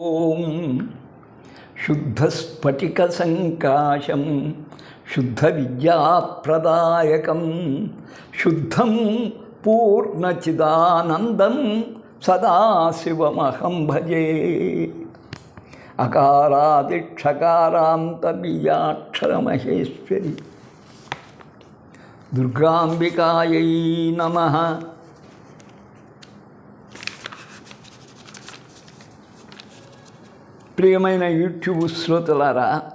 ॐ शुद्धस्फटिकसङ्काशं शुद्धविद्याप्रदायकं शुद्धं पूर्णचिदानन्दं सदाशिवमहं भजे। अकारादिक्षकारान्तबीजाक्षरमहेश्वरि दुर्गाम्बिकायै नमः। ప్రియమైన యూట్యూబ్ శ్రోతలారా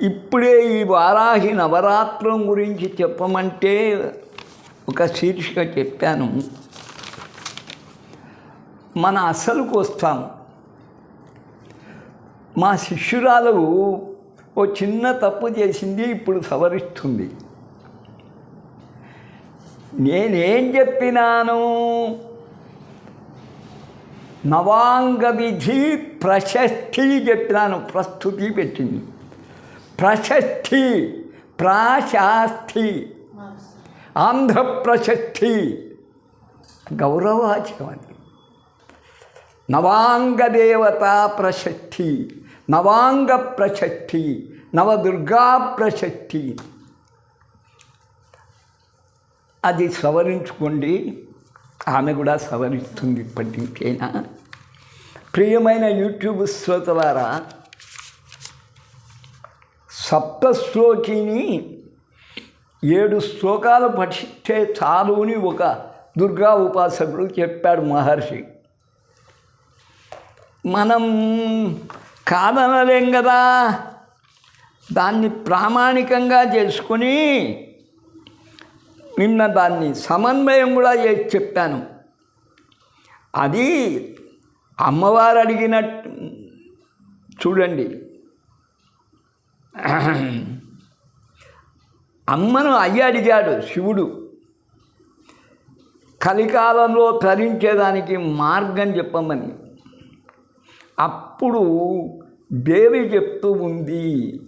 ఇప్పుడే ఈ వారాహి నవరాత్రం గురించి చెప్పమంటే ఒక శీర్షిక చెప్పాను. మన అసలుకు వస్తాం. మా శిష్యురాలు ఓ చిన్న తప్పు చేసింది ఇప్పుడు సవరిస్తుంది. నేనేం చెప్పినాను? నవాంగ విధి ప్రశస్తి చెప్పినాను ప్రస్తుతి పెట్టింది. ప్రశస్తి ప్రాశాస్తి ఆంధ్ర ప్రశస్తి అది నవాంగ దేవత ప్రశస్తి నవాంగ ప్రశస్తి నవదుర్గా ప్రశస్తి అది సవరించుకోండి. ఆమె కూడా సవరిస్తుంది ఇప్పటి నుంచైనా ప్రియమైన యూట్యూబ్ శ్రోతలారా సప్తశ్లోకిని ఏడు శ్లోకాలు పఠిస్తే చాలు అని ఒక దుర్గా ఉపాసకుడు చెప్పాడు మహర్షి. మనం కాదనలేం కదా దాన్ని ప్రామాణికంగా చేసుకొని నిన్న దాన్ని సమన్వయం కూడా చేసి చెప్పాను. అది అమ్మవారు అడిగినట్టు చూడండి. అమ్మను అయ్యి అడిగాడు శివుడు. కలికాలంలో తరించేదానికి మార్గం చెప్పమని. అప్పుడు దేవి చెప్తూ ఉంది.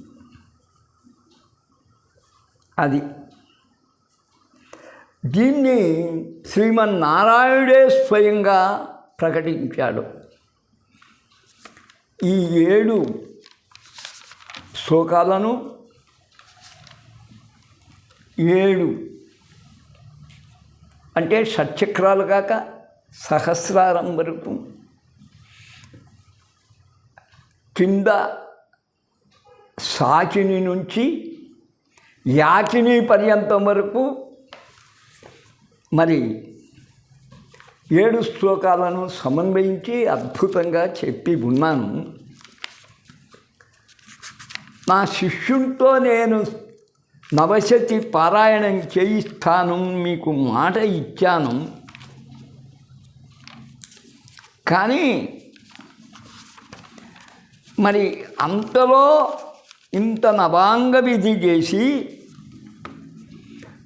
అది దీన్ని శ్రీమన్నారాయణుడే స్వయంగా ప్రకటించాడు. ఈ ఏడు శ్లోకాలను ఏడు అంటే షట్చక్రాలు కాక సహస్రారం వరకు. కింద సాకిని నుంచి యాకిని పర్యంతం వరకు మరి ఏడు శ్లోకాలను సమన్వయించి అద్భుతంగా చెప్పి ఉన్నాను. నా శిష్యునితో నేను నవశతి పారాయణం చేయిస్తాను మీకు మాట ఇచ్చాను. కానీ మరి అంతలో ఇంత నవాంగ విధి చేసి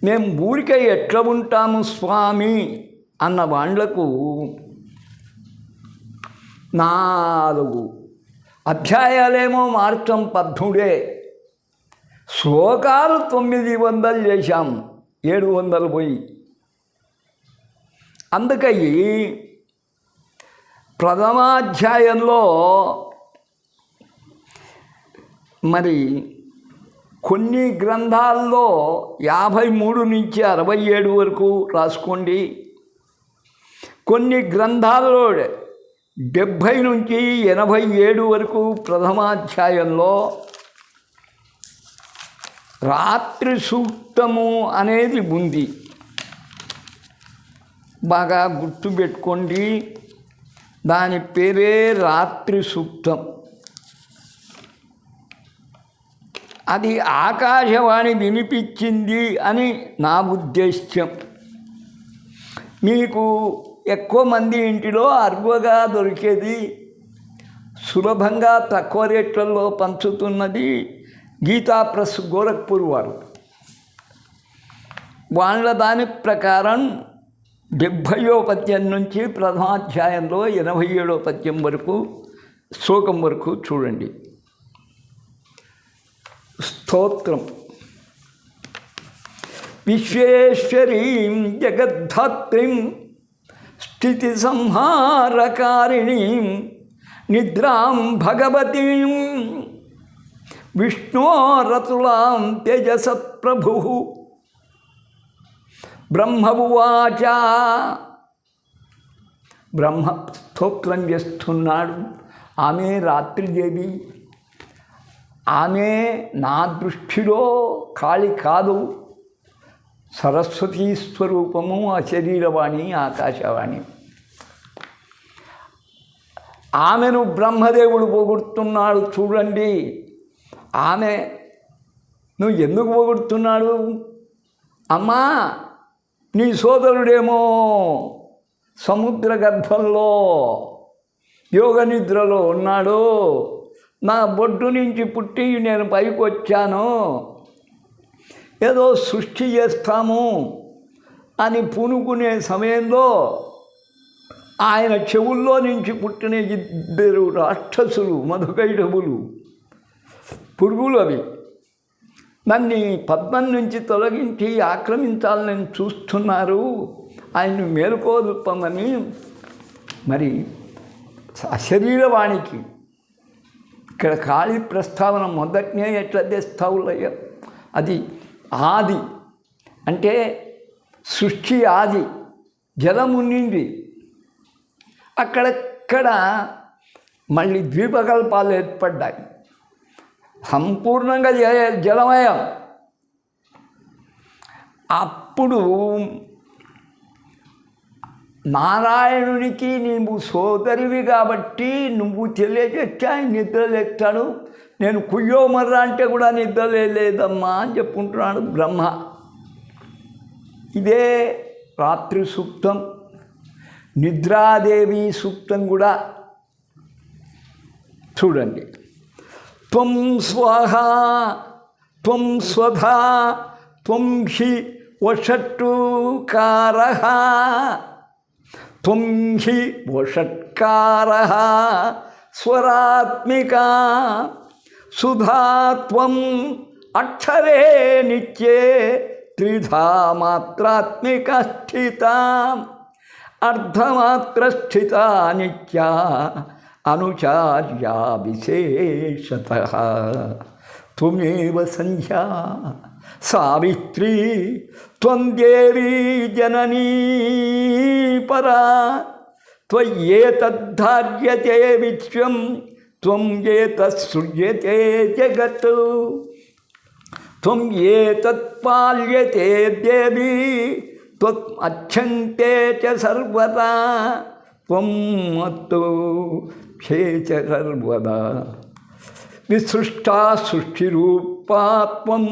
మేము ఊరికే ఎట్లా ఉంటాము స్వామి అన్న వాళ్ళకు నాలుగు అధ్యాయాలేమో మార్చం పద్ముడే. శ్లోకాలు తొమ్మిది వందలు చేశాం ఏడు వందలు పోయి. అందుకని ప్రథమాధ్యాయంలో మరి కొన్ని గ్రంథాల్లో యాభై మూడు నుంచి అరవై ఏడు వరకు రాసుకోండి. కొన్ని గ్రంథాల్లో డెబ్భై నుంచి ఎనభై ఏడు వరకు ప్రథమాధ్యాయంలో రాత్రి సూక్తము అనేది ఉంది. బాగా గుర్తుపెట్టుకోండి. దాని పేరే రాత్రి సూక్తం. అది ఆకాశవాణి వినిపించింది అని నా ఉద్దేశ్యం. మీకు ఎక్కువ మంది ఇంటిలో అరువుగా దొరికేది సులభంగా తక్కువ రేట్లలో పంచుతున్నది గీతా ప్రెస్ గోరఖ్పూర్ వారు. వాళ్ళ దాని ప్రకారం డెబ్భయో పద్యం నుంచి ప్రథమాధ్యాయంలో ఎనభై ఏడో పద్యం వరకు శ్లోకం వరకు చూడండి. స్తోత్రం విశ్వేశ్వరీం జగద్ధాత్రిం స్థితి సంహారకారిణీం నిద్రాం భగవతీం విష్ణోరతులాం తేజస ప్రభు బ్రహ్మవువాచ బ్రహ్మ స్తోత్రం చేస్తున్నాడు ఆమె రాత్రిదేవి ఆమె నా దృష్టిలో కాళి కాదు. సరస్వతీ స్వరూపము ఆ శరీరవాణి ఆకాశవాణి. ఆమెను బ్రహ్మదేవుడు పొగుడుతున్నాడు చూడండి. ఆమె నువ్వు ఎందుకు పొగుడుతున్నాడు? అమ్మా నీ సోదరుడేమో సముద్ర గర్భంలో యోగ నిద్రలో ఉన్నాడు. నా బొడ్డు నుంచి పుట్టి నేను పైకి వచ్చాను ఏదో సృష్టి చేస్తాము అని పూనుకునే సమయంలో ఆయన చెవుల్లో నుంచి పుట్టిన ఇద్దరు రాక్షసులు మధుకైడబులు పురుగులు అవి. నన్ను పద్మం నుంచి తొలగించి ఆక్రమించాలని చూస్తున్నారు. ఆయన్ని మేలుకోదుపమని మరి శరీరవాణికి ఇక్కడ ఖాళీ ప్రస్తావన మొదటినే ఎట్లా తెస్తావులయ్య అది ఆది. అంటే సృష్టి ఆది జలము ఉండింది అక్కడక్కడ మళ్ళీ ద్వీపకల్పాలు ఏర్పడ్డాయి. సంపూర్ణంగా జలమయం. అప్పుడు నారాయణునికి నీవు సోదరివి కాబట్టి నువ్వు తెలియజేస్తే ఆయన నిద్రలేస్తాడు నేను కుయ్యో మర్ర అంటే కూడా నిద్రలే లేదమ్మా అని చెప్పుకుంటున్నాడు బ్రహ్మ. ఇదే రాత్రి సూక్తం. నిద్రాదేవి సూక్తం కూడా. చూడండి. త్వం స్వాహ త్వం స్వధ త్వం హి వషట్టుకార त्वं हि वषट्कारः स्वरात्मिका सुधा अक्षरे नित्ये त्रिधा मात्रात्मिका स्थिता अर्धमात्रस्थिता नित्या अनुचार्या विशेषतः तुम्हेव संध्या सावित्री త్వందేవీ జననీ పరా త్వయేతద్ధార్యతే విశ్వం త్వం ఏతత్సృజ్యతే జగత్ త్వం ఏతత్పాల్యతే దేవి త్వత్ చ సర్వదా త్వం మత్తు క్షే చ సర్వదా విసృష్టా సృష్టిరూప रूपात्वं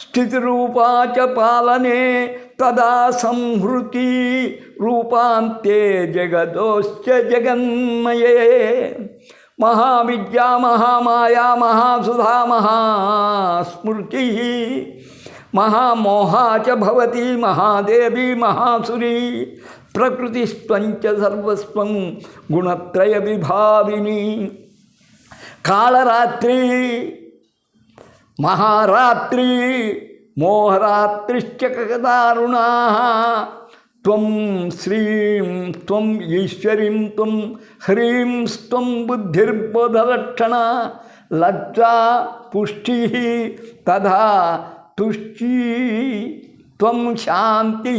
स्थितिरूपा रूपाच पालने तदा संहृति रूपांते जगदोश्च जगन्मये। महाविद्या, महामाया, महासुधा, महास्मृति, महामोहा च भवती, महादेवी, महासुरी प्रकृतिस्वंच सर्वस्व गुणत्रय विभाविनी कालरात्रि మహారాత్రి మోహరాత్రిశ్చ దారుణా త్వం శ్రీం త్వం ఈశ్వరీం త్వం హ్రీం త్వం బుద్ధిర్బోధలక్షణ లజ్జా పుష్టి తథా తుష్టి త్వం శాంతి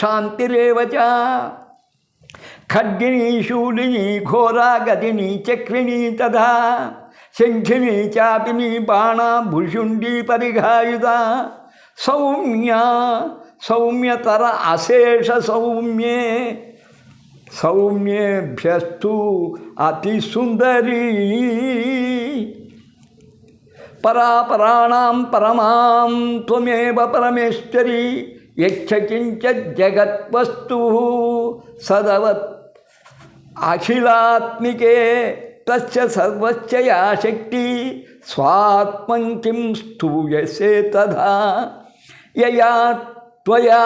శాంతిరేవ చ. శూలిని ఘోరాగతిని చక్రిణీ తథా शंखिनी चापिनी बाण भुषुंडी परिघायुधा, सौम्या, सौम्यतर अशेष सौम्ये। सौम्ये भ्यस्तु अति सुंदरी। परापराण परमा तमेव परमेश्वरी यक्षकिंच जगत्वस्तु सदवत् अखिलात्मिके। तस् या शक्ति। स्वात्म किं स्तूयसे तथा। यया त्वया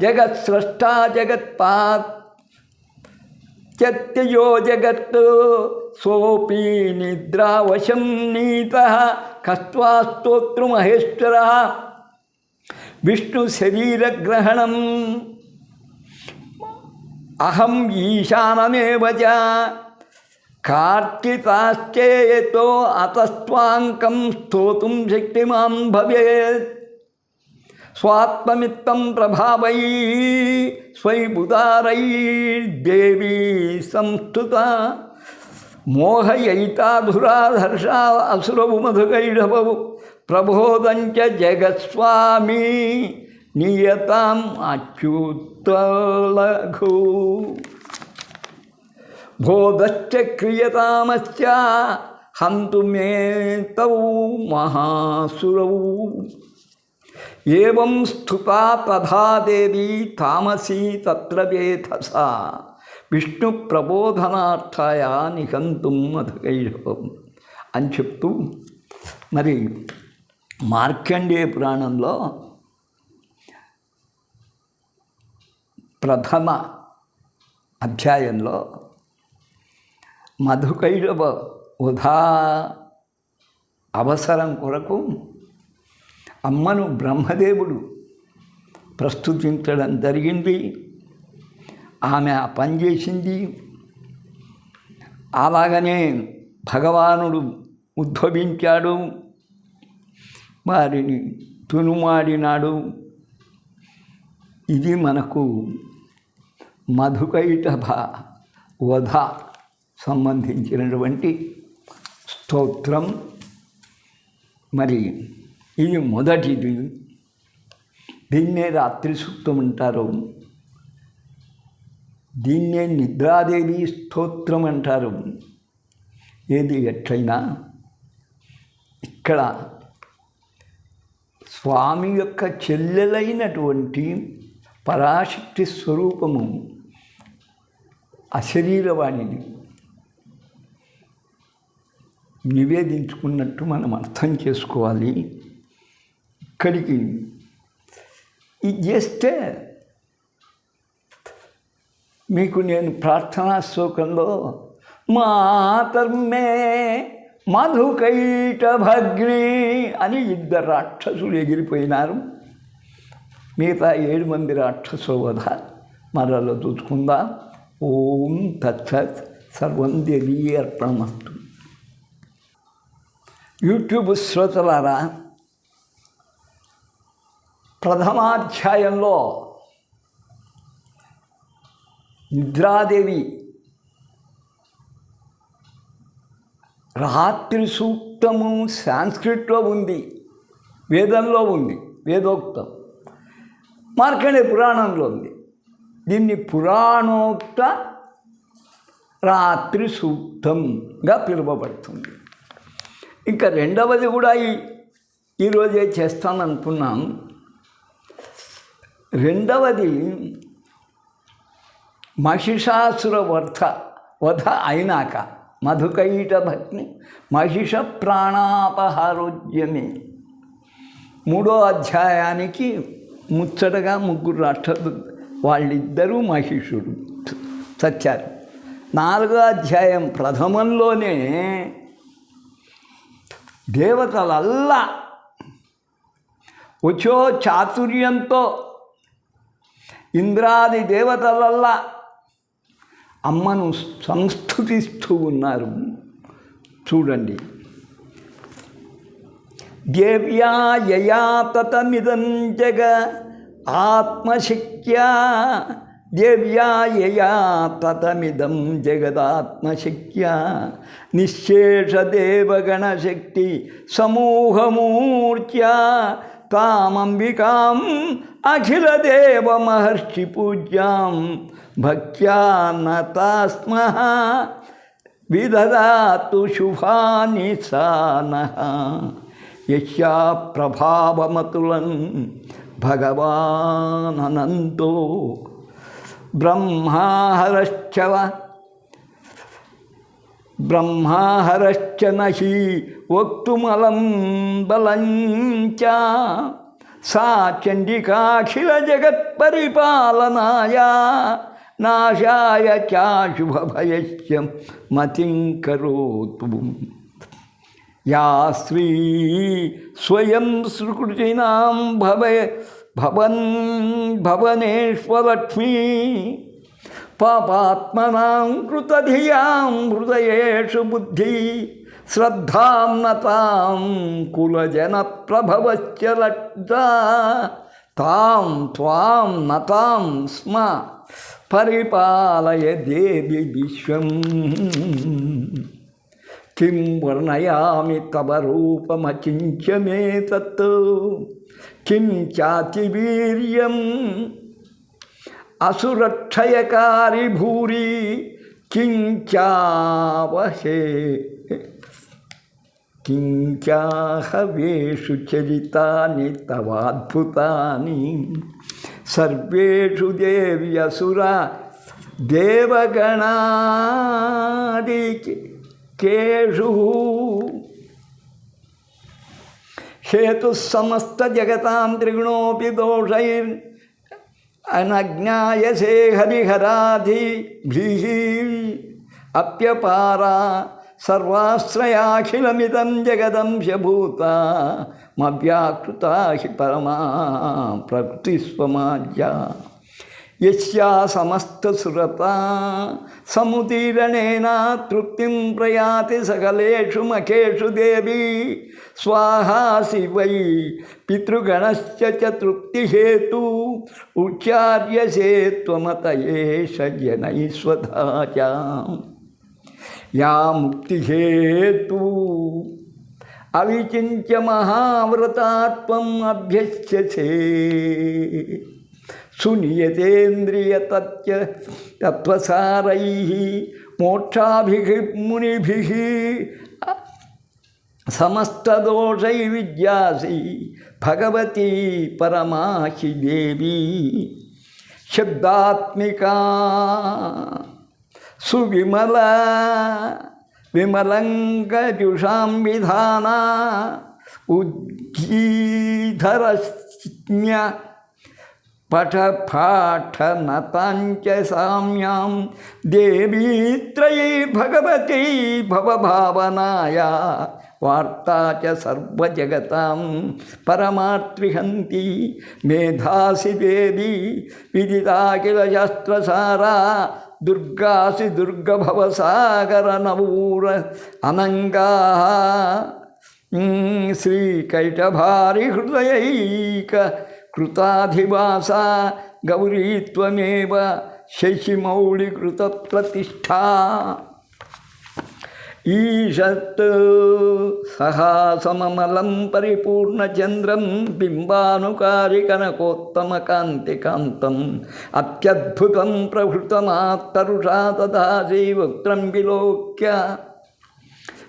जगत्स्रष्टा जगत्पात्। चत्यो जगत् सोपी निद्रावशं नीतः। खष्ट्वा स्तोत्रमहेश्वरः विष्णुशरीरग्रहणम्। अहम् ईशानमेव कार्तिकाश्चेतो अतस्वाङ्कं स्तोतुं शक्तिमां भवेत्। स्वात्म प्रभाव स्वैबुदारैर्देवी संस्तुता। मोहयैताधुराधर्षा असुरभुमधुकैढभौ प्रबोधञ्च जगत्स्वामी। नियताम् लघु ప్రబోధంచ జగస్వామి క్రియతామశ్చ హంతు మే మహాసురౌ ఏం స్థుతా తథా దేవి తామసీ తత్ర వేధస విష్ణు ప్రబోధనార్థాయ నిఘంతుం మధుకైఢవం అని చెప్తూ మరి మార్కండేయ పురాణంలో ప్రథమ అధ్యాయంలో మధుకైడవ ఉదా అవసరం కొరకు అమ్మను బ్రహ్మదేవుడు ప్రస్తుతించడం జరిగింది. ఆమె ఆ పని చేసింది. అలాగనే భగవానుడు ఉద్భవించాడు. వారిని తునుమాడినాడు. ఇది మనకు మధుకైటభ వధ సంబంధించినటువంటి స్తోత్రం. మరి ఇది మొదటిది. దీన్నే రాత్రి సూక్తం అంటారు దీన్నే నిద్రాదేవి స్తోత్రం అంటారు. ఏది ఎట్లయినా ఇక్కడ స్వామి యొక్క చెల్లెలైనటువంటి పరాశక్తి స్వరూపము అశరీరవాణిని నివేదించుకున్నట్టు మనం అర్థం చేసుకోవాలి. ఇక్కడికి ఇది చేస్తే మీకు నేను ప్రార్థనా శ్లోకంలో మాతర్మే మధుకైట భగ్ని అని ఇద్దరు రాక్షసులు ఎగిరిపోయినారు. మిగతా ఏడు మంది రాక్షసోవధ మరలో చూసుకుందాం ఓం తత్సత్ సర్వం దేవీ అర్పణమస్తు. యూట్యూబ్ శ్రోతలారా ప్రథమాధ్యాయంలో నిద్రాదేవి రాత్రి సూక్తము సాంస్క్రిట్లో ఉంది వేదంలో ఉంది వేదోక్తం. మార్కండే పురాణంలో ఉంది. దీన్ని పురాణోక్త రాత్రి సూక్తంగా పిలువబడుతుంది. ఇంకా రెండవది కూడా ఈ ఈరోజే చేస్తాననుకున్నాం. రెండవది మహిషాసుర వర్ధ వధ అయినాక మధుకైట భక్ని మహిష ప్రాణాపహారోద్యమే మూడో అధ్యాయానికి ముచ్చటగా ముగ్గురు రాష్ట్ర వాళ్ళిద్దరూ మహిషుడు చచ్చారు నాలుగో అధ్యాయం ప్రథమంలోనే దేవతలల్లా. వచ్చో చాతుర్యంతో ఇంద్రాది దేవతలల్లా అమ్మను సంస్థుతిస్తూ ఉన్నారు. చూడండి. దేవ్యా యయా తతమిదం జగ ఆత్మశక్త్యా दिव्यादम जगदात्मशक्या निशेषदेवगणशक्ति समूहमूर्चा तामंबिका अखिलदेव महर्षिपूज्या भक्या नता स्म विदा तो शुभा यशा प्रभावमतुलं भगवान ब्रह्माहरश्च ब्रह्माहरश्च न हि वक्तुमलं बलञ्च सा चण्डिकाखिलजगत्परिपालनाया नाशाय चाशुभभयश्च मतिं करोतु। या स्त्री स्वयं सुकृतीनां भवे भवन, भवनेश्वरलक्ष्मी, पापात्मनां कृतधियाँ, हृदयेषु बुद्धि, श्रद्धां नतां कुलजनप्रभवश्च लब्धा तां त्वां नतां स्म, परिपालय देवि विश्वम्। किं वर्णयामि तव रूपमचिञ्चमेतत् किं असुरक्षयकारी भूरी किंचावे किंचाहवेषु चरितानि तवाद्भुता सर्वेषु देव्यसुरा देवगणादि केषु హేతు సమస్త జగతాం త్రిగుణోపి దోషైర్ అనజ్ఞాయసే హరిహరాధి హరిహరాధిభి అప్యపారా సర్వాశ్రయాఖిలమిదం జగదంశభూత మవ్యాకృత హి పరమా ప్రకృతి స్వమాజ్యా. यस्या समस्तसुरता तृप्ति प्रयाति सकलेशु मखेशु देवी। स्वाहा शिव पितृगण से च तृप्तिहेतु। उच्चार्यसे त्वमतये शयनैः स्वधा च। या मुक्ति मुक्तिहेतु। अविचिन्त्य महाव्रतात्वम् अभ्यस्यसे सुनियतेन्द्रियतच्च तत्त्वसारैः मोक्षाभिः मुनिभिः समस्तदोषै विज्ञासी भगवती परमाहि देवी। शब्दात्मिका सुविमला विमलङ्गजुषां विधाना उद्गीधरज्ञ पठ पठपाठनताञ्चसाम्यां देवी त्रयी भगवती भवभावनाया। वार्ता च सर्वजगतां परमात्रिहंती मेधासी देवी, विदिता किल शास्त्रसारा, दुर्गासि दुर्गभवसागरनवूर, अनङ्गाः हम्म, श्रीकैटभारिहृदयैक కృతాధివాస గౌరీత్వమేవ శశిమౌళికృత ప్రతిష్ట ఈషత్ సహాసమమలం పరిపూర్ణచంద్రం బింబానుకారి కనకోత్తమకాంతికాంతం అత్యద్భుతం ప్రభృతమాత్తరుషా తదాసి వక్త్రం విలోక్య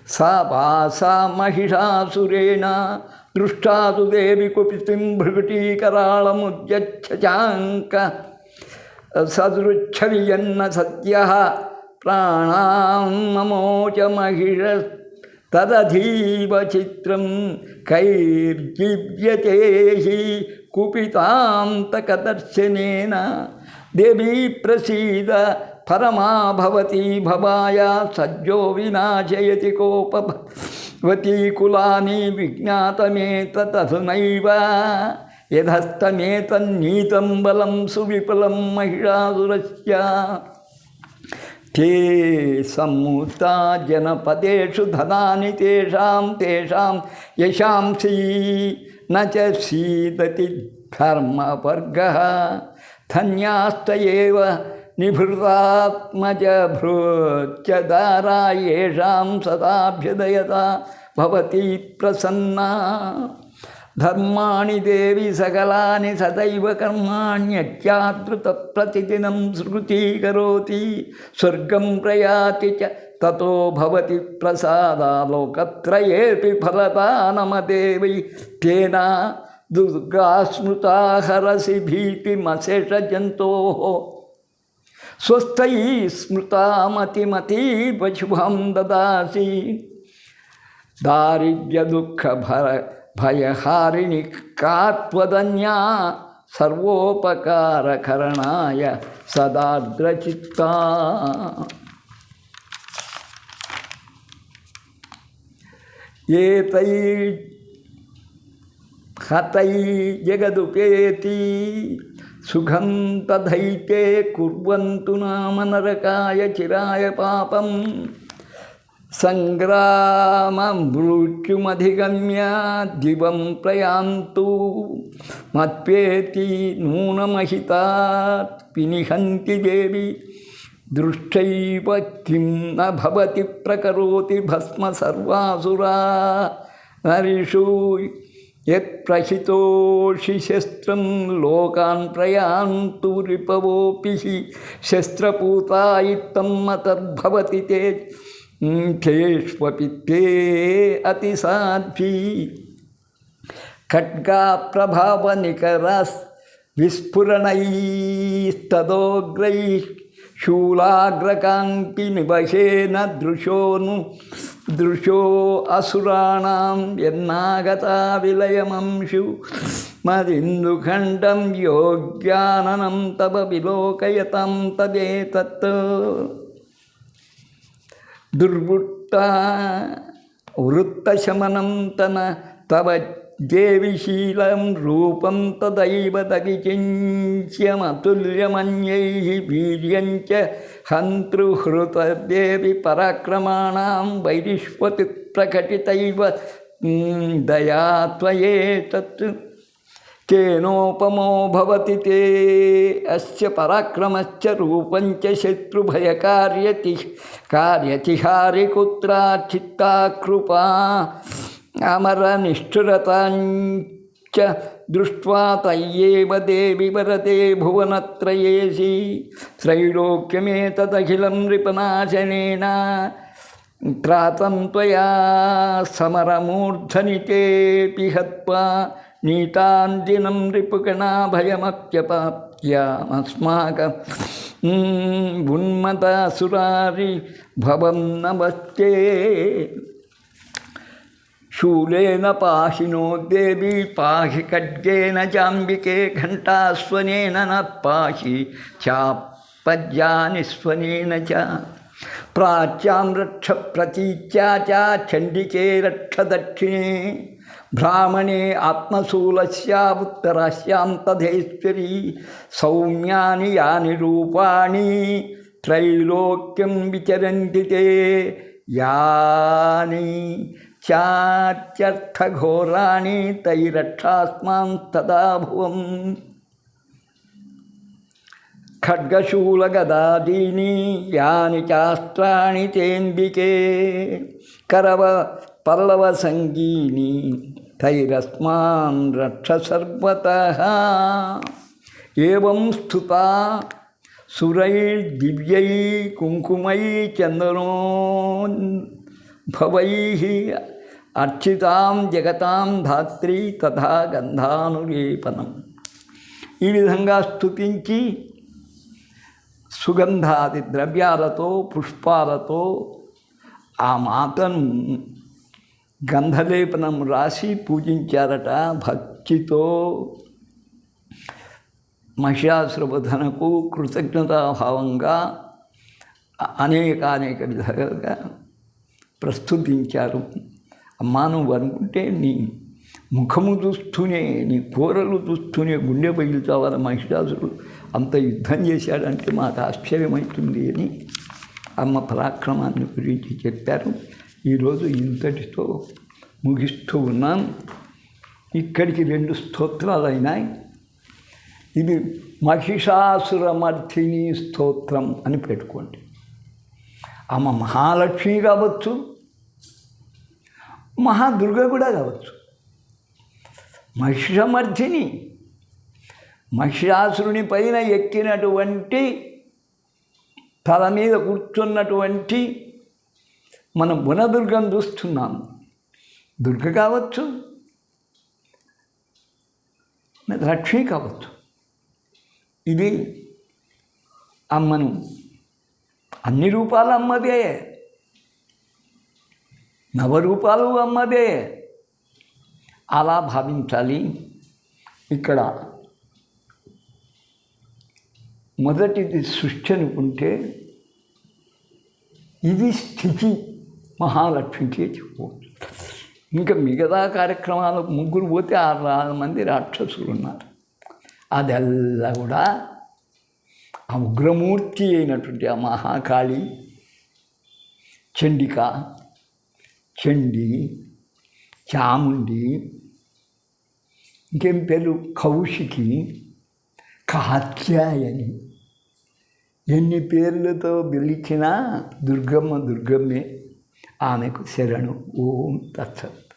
సా వాసా మహిషాసురేణ दृष्टा तो देवी कुपितिम भ्रगटीकराणमुद्यच्छाङ्क सदृच्छन्न सत्यः प्राण नमोच महिषस्तदधीव चित्रं कैर्जीव्यते हि कुपितान्तकदर्शनेन। देवी प्रसीद परमा भवती भवाया, सज्जो विनाशयति कोप వతీకులాని విజ్ఞాతమేతథునైవ యథస్తమేతన్నీతం బలం సువిఫలం మహిళాసురస్య తే సమ్ముక్తా జనపదేషు ధనాని తేషాం తేషాం యశాంసీ నీదతి ధర్మవర్గ. ధన్యాస్త निभृतात्मज भृच्च दारा येषां सदाभ्युदयता भवती प्रसन्ना। धर्माणि देवी सकलानि सदैव कर्माण्यच्चादृतप्रतिदिनं श्रुतीकरोति। स्वर्गं प्रयाति च ततो भवति प्रसादा फलता नम तेना दुर्गा स्मृता हरसि भीतिमशेषजन्तोः स्वस्थै स्मृतामतिमतीपशुभं ददासि। दारिद्र्यदुःखभर भयहारिणि का त्वदन्या सर्वोपकारकरणाय ये तई हतै जगदुपेती सुखं कुरु नाम नरकाय चिराय पापम सङ्ग्रामं दिव प्रया तो मत्पेति नूनमहितात् पिनिहन्ति देवी। दृष्ट किं भवति प्रकरोति भस्म सर्वासुरा नरिषु यत्प्रहितोषि शस्त्र लोकान् प्रयान्तु रिपवोऽपि शस्त्रपूता इतमतर्भवती मतर्भवति ते। तेष्वपि ते अतिसाध्वी। खड्गाप्रभावनिकरास् विस्फुरणैस्तदोग्रैः శూలాగ్రకాంతి నివశేన దృశోను దృశో అసురాణం ఎన్నాగత విలయమంశు మదిందుఖండం యోగ్యాననం తవ విలోకయతం తదేతత్. దుర్బుట్ట వృత్తశమనం తన తవ देवीशील रूपं तदैव वीर्यच वीर्यं च हन्तृहृतदेवि पराक्रमाणां वैरिष्पतिप्रकटितैव दया त्वयेतत्। केनोपमो भवति अस्य पराक्रमश्च रूपं च शत्रुभयकार्यति कार्यतिहारि कुत्रा चित्ता कृपा। अमर निष्ठुरता दृष्ट्वा तय्येव देवी वरते भुवनत्रयेशी त्रैलोक्यमेतदखिलं नृपनाशन त्रातं त्वया समरमूर्धनिके पिहत्वा नीतां दिनं नृपुकणाभयमप्यपाप्यामस्माकं हम्म, भवं नमस्ते। शूलन पाहिनो देवी पाहि खड्गेन जाम्बिके घण्टास्वनेन न पाहि चापज्यानिस्वनेन च। प्राच्यां रक्ष प्रतीच्या च चण्डिके रक्षदक्षिणे ब्राह्मणे आत्मशूलस्यामुत्तरास्यां तथेश्वरी सौम्यानि यानि रूपाणि त्रैलोक्यं विचरन्ति ते। यानि చాత్యర్థఘోరాణి తైరక్షాస్మాన్ తదా భువం ఖడ్గశూలగదాదీని యాని చాస్త్రాణి తేంబికే. కరవ పల్లవ సంగీని తైరస్మాన్ రక్ష సర్వత ఏం స్థుత సురైర్దివ్యై కుంకుమై చందనో భవై అర్చితాం జగతాం ధాత్రి తథా గంధానులేపనం ఈ విధంగా స్తుతించి సుగంధాది ద్రవ్యాలతో పుష్పాలతో ఆ మాతను గంధలేపనం రాసి పూజించారట భక్తితో. మహిషాసురవధనకు కృతజ్ఞతాభావంగా అనేక అనేక విధాలుగా ప్రస్తుతించారు. అమ్మా నువ్వు అనుకుంటే నీ ముఖము చూస్తూనే నీ కూరలు చూస్తూనే గుండె పగిలిచావాల మహిషాసుడు. అంత యుద్ధం చేశాడంటే మాకు ఆశ్చర్యమవుతుంది అని అమ్మ పరాక్రమాన్ని గురించి చెప్పారు. ఈరోజు ఇంతటితో ముగిస్తూ ఉన్నాం. ఇక్కడికి రెండు స్తోత్రాలు అయినాయి ఇది మహిషాసురమర్థిని స్తోత్రం అని పెట్టుకోండి. ఆమె మహాలక్ష్మి కావచ్చు మహాదుర్గ కూడా కావచ్చు మహిషమర్థిని మహిషాసురుని పైన ఎక్కినటువంటి తల మీద కూర్చున్నటువంటి మనం గుణదుర్గం చూస్తున్నాం. దుర్గ కావచ్చు లక్ష్మి కావచ్చు. ఇది అమ్మను అన్ని రూపాలు అమ్మదే నవరూపాలు అమ్మదే. అలా భావించాలి. ఇక్కడ మొదటిది సృష్టి అనుకుంటే ఇది స్థితి మహాలక్ష్మికే చెప్పవచ్చు ఇంకా మిగతా కార్యక్రమాలు ముగ్గురు పోతే ఆరు ఆరు మంది రాక్షసులు ఉన్నారు. అదల్లా కూడా ఆ ఉగ్రమూర్తి అయినటువంటి ఆ మహాకాళి చండిక చండి చాముండి ఇంకేం పేరు కౌశికి కాత్యాయని ఎన్ని పేర్లతో పిలిచినా దుర్గమ్మ దుర్గమ్మే. ఆమెకు శరణు ఓం తత్సత్.